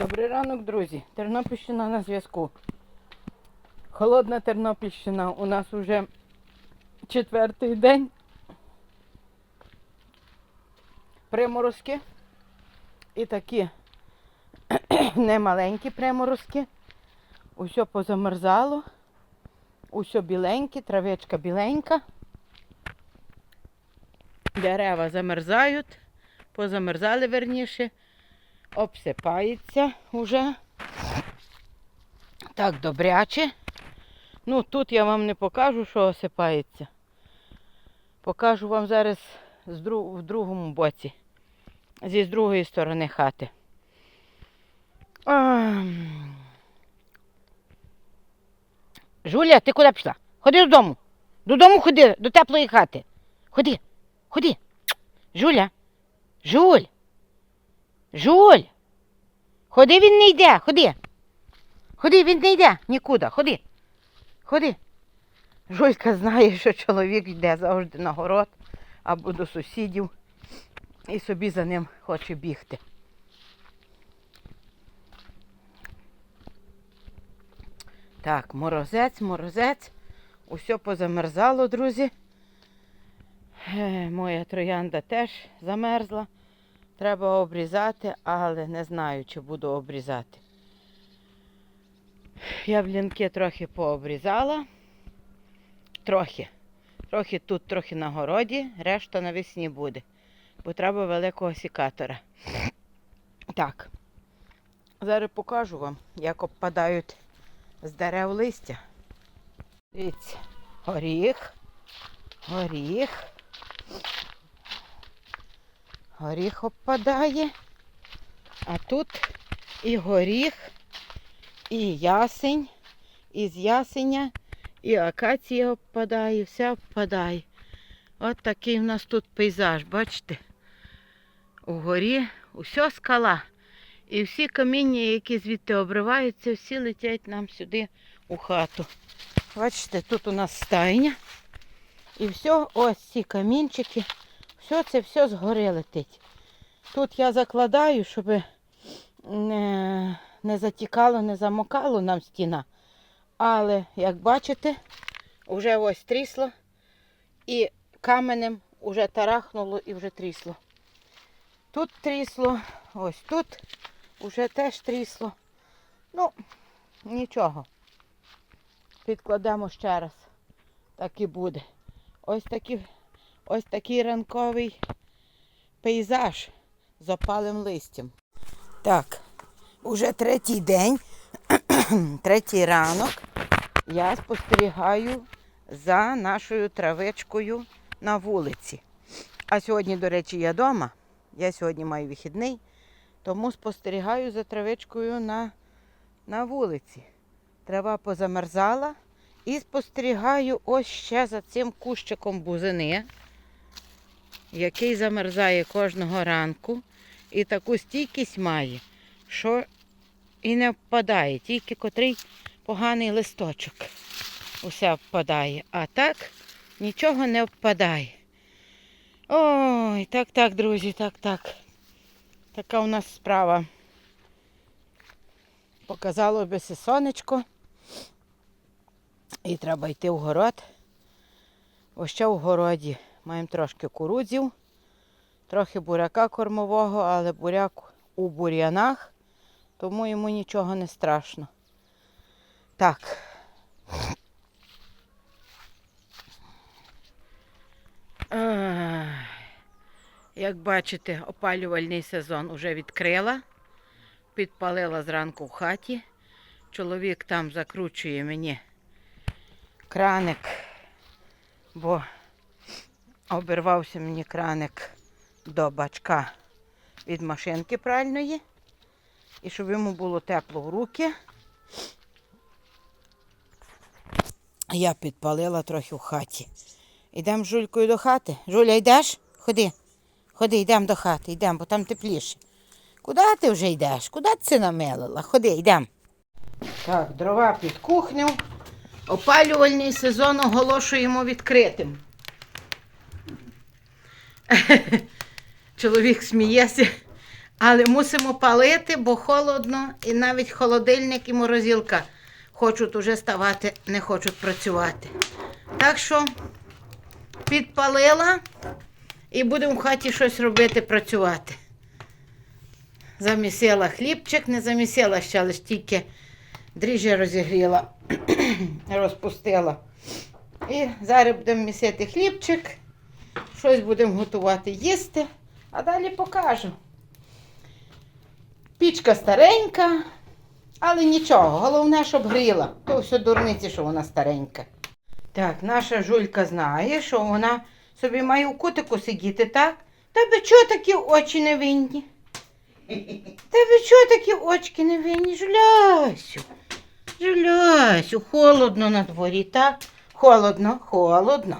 Добрий ранок, друзі. Тернопільщина на зв'язку. Холодна Тернопільщина. У нас вже четвертий день. Приморозки. І такі немаленькі приморозки. Усе позамерзало. Усе біленьке, травичка біленька. Дерева замерзають, позамерзали верніше обсипається уже. Так, добряче. Ну, тут я вам не покажу, що осипається. Покажу вам зараз в другому боці. Зі з другої сторони хати. Ам. Жуля, ти куди пішла? Ходи додому. Додому ходи, до теплої хати. Ходи, ходи. Жуля. Жуль. Жуль. Ходи, він не йде, ходи. Ходи, він не йде нікуди. Ходи. Ходи. Жулька знає, що чоловік йде завжди на город або до сусідів і собі за ним хоче бігти. Так, морозець, морозець. Усе позамерзало, друзі. Е, Моя троянда теж замерзла. Треба обрізати, але не знаю, чи буду обрізати. Я блінки трохи пообрізала. Трохи. Трохи тут, трохи на городі, решта навесні буде. Бо треба великого сікатора. Так. Зараз покажу вам, як обпадають з дерев листя. Дивіться, горіх, горіх. Горіх обпадає. А тут і горіх, і ясень, і з ясеня, і акація обпадає, все обпадає. От такий в нас тут пейзаж, бачите? Угорі усе скала. І всі каміння, які звідти обриваються, всі летять нам сюди у хату. Бачите, тут у нас стайня. І все, ось ці камінчики. Все це все згори летить. Тут я закладаю, щоб не, не затікало, не замокало нам стіна. Але, як бачите, вже ось трісло і каменем вже тарахнуло і вже трісло. Тут трісло, ось тут вже теж трісло. Ну, нічого. Підкладемо ще раз. Так і буде. Ось такий, ось такий ранковий пейзаж з опалим листям. Так, уже третій день, третій ранок. Я спостерігаю за нашою травичкою на вулиці. А сьогодні, до речі, я вдома. Я сьогодні маю вихідний, тому спостерігаю за травичкою на, на вулиці. Трава позамерзала і спостерігаю ось ще за цим кущиком бузини який замерзає кожного ранку і таку стійкість має, що і не впадає, тільки котрий поганий листочок усе впадає. А так нічого не впадає. Ой, так, так, друзі, так, так. Така у нас справа. Показало би сонечко. І треба йти в город. Ось ще в городі Маємо трошки курудзів, трохи буряка кормового, але буряк у бур'янах, тому йому нічого не страшно. Так. Як бачите, опалювальний сезон вже відкрила. Підпалила зранку в хаті. Чоловік там закручує мені краник, бо обірвався мені краник до бачка від машинки пральної. І щоб йому було тепло в руки, я підпалила трохи в хаті. Йдемо з Жулькою до хати. Жуля, йдеш? Ходи. Ходи, йдемо до хати, йдемо, бо там тепліше. Куди ти вже йдеш? Куди ти намилила? Ходи, йдемо. Так, дрова під кухню. Опалювальний сезон оголошуємо відкритим. Чоловік сміється, Але мусимо палити, бо холодно, і навіть холодильник і морозилка хочуть уже ставати, не хочуть працювати. Так що підпалила і будемо в хаті щось робити, працювати. Замісила хлібчик, не замісила ще, але ж тільки дріжджі розігріла, розпустила. І зараз будемо місити хлібчик, щось будемо готувати їсти, а далі покажу. Пічка старенька, але нічого, головне, щоб гріла. То все дурниці, що вона старенька. Так, наша жулька знає, що вона собі має у кутику сидіти, так? Тебе чого такі очі невинні? Тебе чого такі очки невинні? Жулясю. Жулясю, холодно на дворі, так? Холодно, холодно.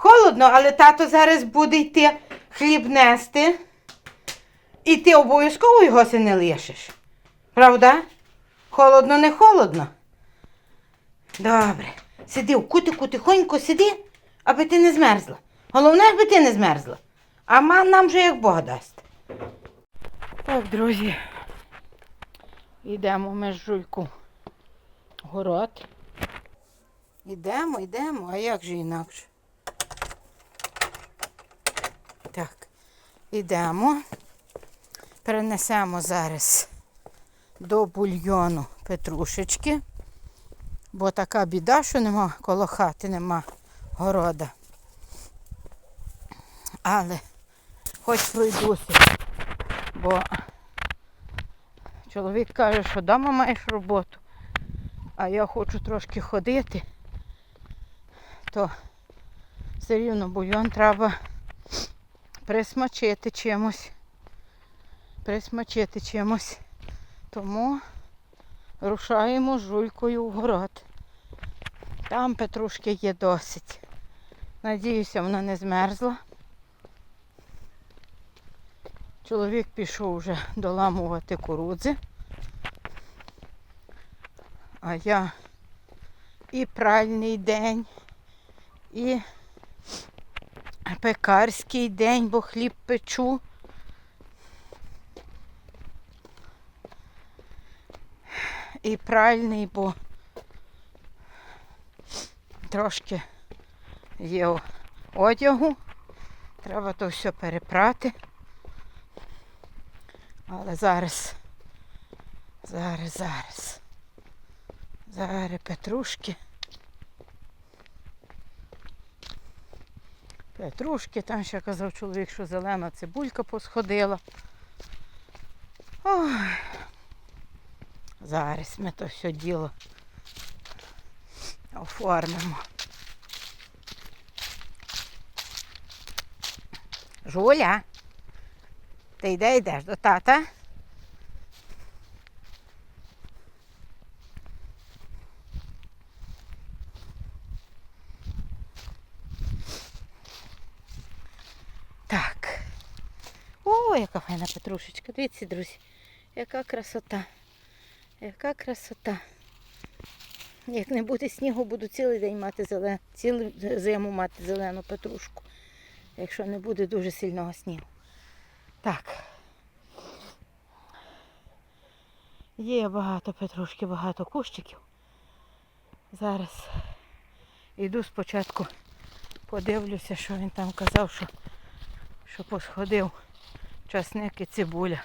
Холодно, але тато зараз буде йти хліб нести. І ти обов'язково його си не лишиш. Правда? Холодно, не холодно. Добре. Сиди в кутику тихонько сиди, аби ти не змерзла. Головне, аби ти не змерзла. А ма нам вже як Бог дасть. Так, друзі. Йдемо ми з жульку. Город. Йдемо, йдемо, а як же інакше? Так, йдемо. Перенесемо зараз до бульйону петрушечки, бо така біда, що нема коло хати, нема города. Але хоч пройдуся, бо чоловік каже, що вдома маєш роботу, а я хочу трошки ходити, то все рівно бульйон треба присмачити чимось. Присмачити чимось. Тому рушаємо жулькою в город. Там петрушки є досить. Надіюся, вона не змерзла. Чоловік пішов вже доламувати курудзи. А я і пральний день, і пекарський день, бо хліб печу. І пральний, бо трошки є одягу. Треба то все перепрати. Але зараз, зараз, зараз. Зараз петрушки. Петрушки, там ще казав чоловік, що зелена цибулька посходила. Ой. Зараз ми то все діло оформимо. Жуля, ти йде йдеш до тата? Так. О, яка файна петрушечка. Дивіться, друзі, яка красота. Яка красота. Як не буде снігу, буду цілий день мати зелену, цілу зиму мати зелену петрушку. Якщо не буде дуже сильного снігу. Так. Є багато петрушки, багато кущиків. Зараз йду спочатку, подивлюся, що він там казав, що, що посходив часник і цибуля.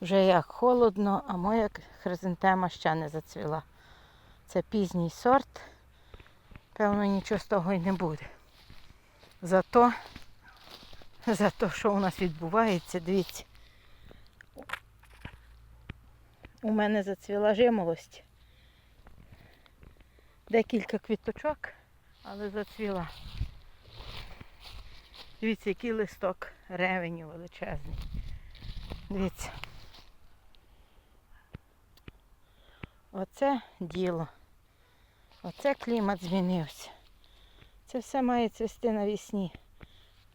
Вже як холодно, а моя хризантема ще не зацвіла. Це пізній сорт. Певно, нічого з того й не буде. Зато, зато що у нас відбувається, дивіться. У мене зацвіла жимолость. Декілька квіточок, але зацвіла. Дивіться, який листок ревеню величезний. Дивіться. Оце діло. Оце клімат змінився. Це все має цвісти навесні.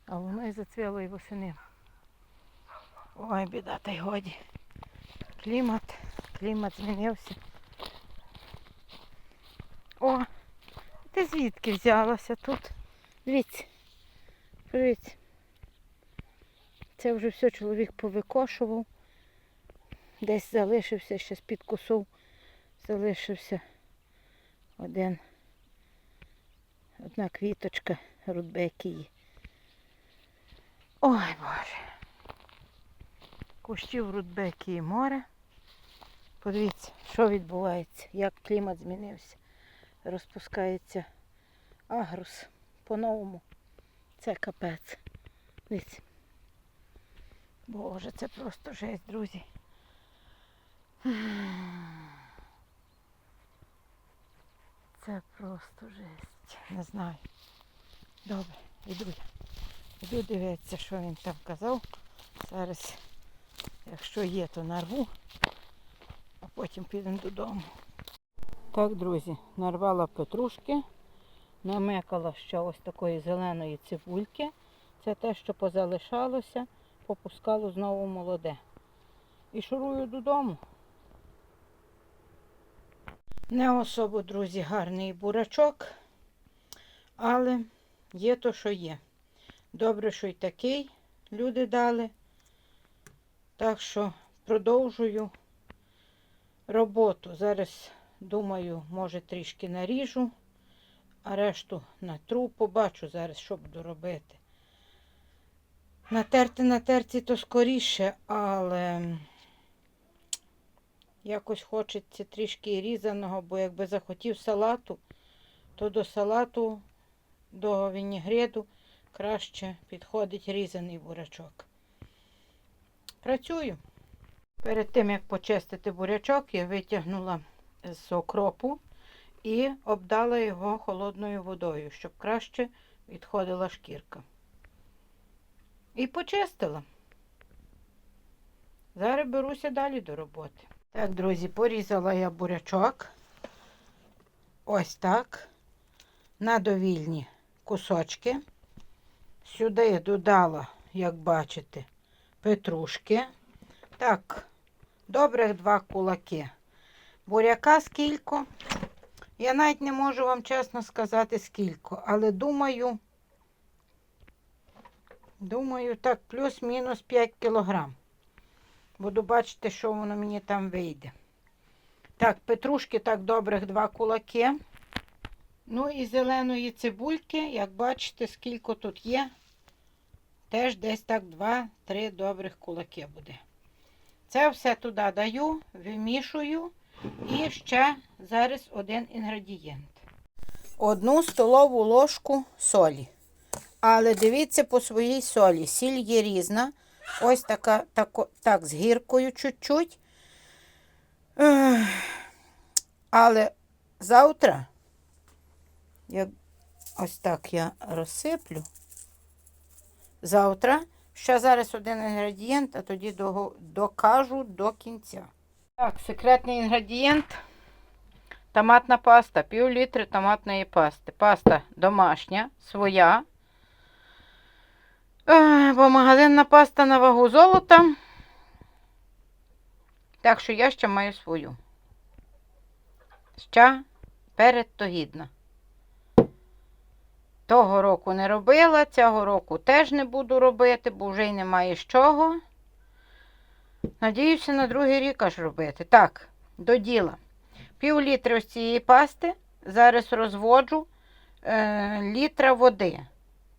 А воно і зацвіло і восени. Ой, біда, та й годі. Клімат, клімат змінився. О, ти звідки взялася тут? Дивіться. Дивіться. Це вже все чоловік повикошував. Десь залишився ще з-під косов. Залишився один. Одна квіточка рудбекії. Ой Боже. Кущів рудбекії море. Подивіться, що відбувається, як клімат змінився. Розпускається агрус по-новому. Це капець. Дивіться. Боже, це просто жесть, друзі. Це просто жесть. Не знаю. Добре, іду я. Іду дивитися, що він там казав. Зараз, якщо є, то нарву, а потім підемо додому. Так, друзі, нарвала петрушки, намекала ще ось такої зеленої цибульки. Це те, що позалишалося, попускало знову молоде. І шурую додому. Не особо, друзі, гарний бурачок, але є то, що є. Добре, що й такий люди дали. Так що продовжую роботу. Зараз, думаю, може трішки наріжу, а решту натру, побачу зараз, що буду робити. Натерти на терці то скоріше, але якось хочеться трішки різаного, бо якби захотів салату, то до салату, до вінігреду краще підходить різаний бурячок. Працюю. Перед тим, як почистити бурячок, я витягнула з окропу і обдала його холодною водою, щоб краще відходила шкірка. І почистила. Зараз беруся далі до роботи. Так, друзі, порізала я бурячок. Ось так. На довільні кусочки. Сюди додала, як бачите, петрушки. Так, добрих два кулаки. Буряка скільки. Я навіть не можу вам чесно сказати скільки, але думаю, думаю, так, плюс-мінус 5 кілограм. Буду бачити, що воно мені там вийде. Так, петрушки так добрих два кулаки. Ну і зеленої цибульки, як бачите, скільки тут є. Теж десь так 2-3 добрих кулаки буде. Це все туди даю, вимішую. І ще зараз один інгредієнт. Одну столову ложку солі. Але дивіться по своїй солі. Сіль є різна. Ось така, тако, так, з гіркою чуть-чуть. Але завтра, як ось так я розсиплю, завтра, ще зараз один інгредієнт, а тоді докажу до кінця. Так, секретний інгредієнт. Томатна паста, пів літри томатної пасти. Паста домашня, своя. Е, Бо магазинна паста на вагу золота. Так що я ще маю свою. Ще передтогідна. Того року не робила, цього року теж не буду робити, бо вже й немає з чого. Надіюся, на другий рік аж робити. Так, до діла. Пів літри ось цієї пасти. Зараз розводжу е, літра води.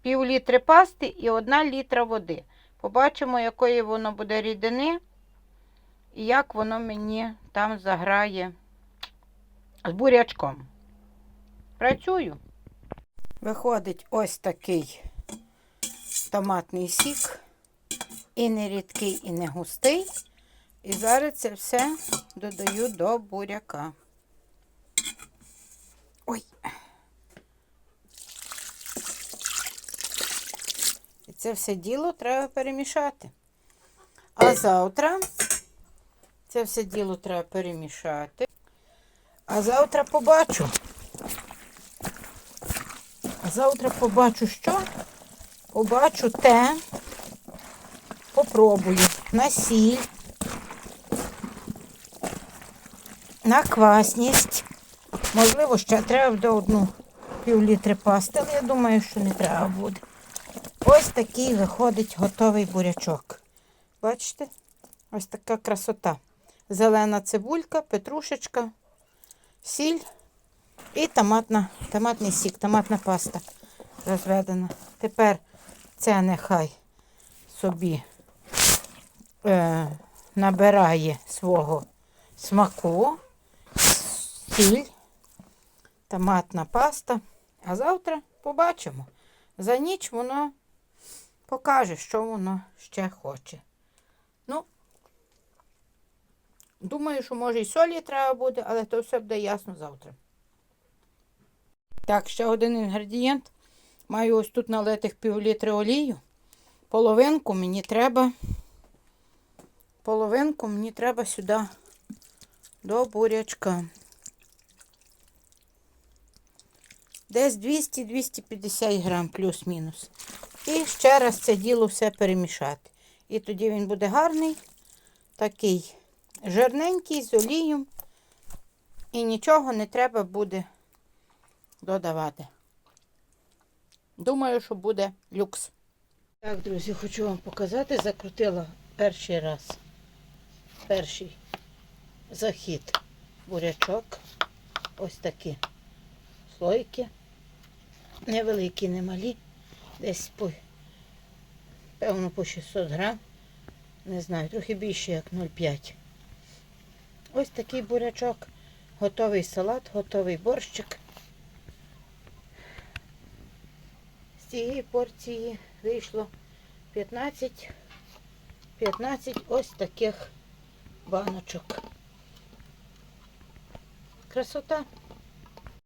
Пів літри пасти і одна літра води. Побачимо, якої воно буде рідини і як воно мені там заграє з бурячком. Працюю. Виходить ось такий томатний сік. І не рідкий, і не густий. І зараз це все додаю до буряка. Ой. І це все діло треба перемішати. А завтра це все діло треба перемішати. А завтра побачу. А завтра побачу що? Побачу те. Попробую на сіль, на квасність. Можливо, ще треба буде одну пів літри пасти, але я думаю, що не треба буде. Ось такий виходить готовий бурячок. Бачите? Ось така красота. Зелена цибулька, петрушечка, сіль і томатна, томатний сік, томатна паста розведена. Тепер це нехай собі е, набирає свого смаку, сіль, томатна паста. А завтра побачимо. За ніч воно покаже, що воно ще хоче. Ну, думаю, що може і солі треба буде, але то все буде ясно завтра. Так, ще один інгредієнт. Маю ось тут налитих пів літри олію. Половинку мені треба. Половинку мені треба сюди до бурячка. Десь 200-250 грам плюс-мінус. І ще раз це діло все перемішати. І тоді він буде гарний, такий жирненький, з олією. І нічого не треба буде додавати. Думаю, що буде люкс. Так, друзі, хочу вам показати. Закрутила перший раз. Перший захід бурячок. Ось такі слойки. Невеликі, немалі. Десь по, певно, по 600 грам. Не знаю, трохи більше, як 0,5. Ось такий бурячок. Готовий салат, готовий борщик. З цієї порції вийшло 15, 15 ось таких баночок. Красота.